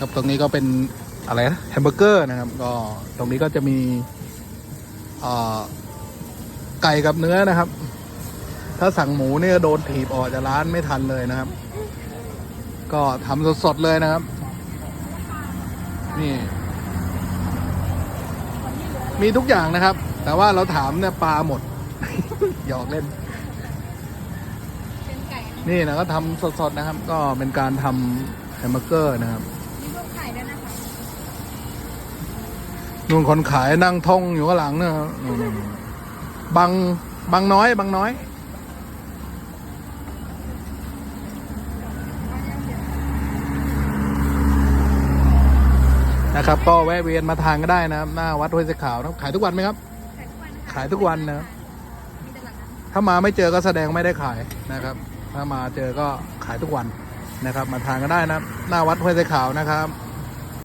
ครับตรงนี้ก็เป็นอะไรนะแฮมเบอร์เกอร์นะครับ ก็ตรงนี้ก็จะมีเอ่อไก่กับเนื้อนะครับ ถ้าสั่งหมูเนี่ยโดนถีบออกจากร้านไม่ทันเลยนะครับ ก็ทำสดๆเลยนะครับ นี่ มีทุกอย่างนะครับ แต่ว่าเราถามเนี่ยปลาหมด หยอกเล่นเป็นไก่นี่นะก็ทำสดๆนะครับ ก็เป็นการทำแฮมเบอร์เกอร์นะครับ มีพวกไข่ด้วยนะคะ นู่นคนขายนั่งท่องอยู่ข้างหลังนะครับนู่นๆบางบางน้อย บางน้อย นะครับ ก็แวะเวียนมาทานก็ได้นะครับ หน้าวัดห้วยเสขาวนะครับขายทุกวันไหมครับ ขายทุกวันนะครับ ถ้ามาไม่เจอก็แสดงไม่ได้ขายนะครับ ถ้ามาเจอก็ขายทุกวันนะครับ มาทานก็ได้นะครับ หน้าวัดห้วยไซขาวนะครับ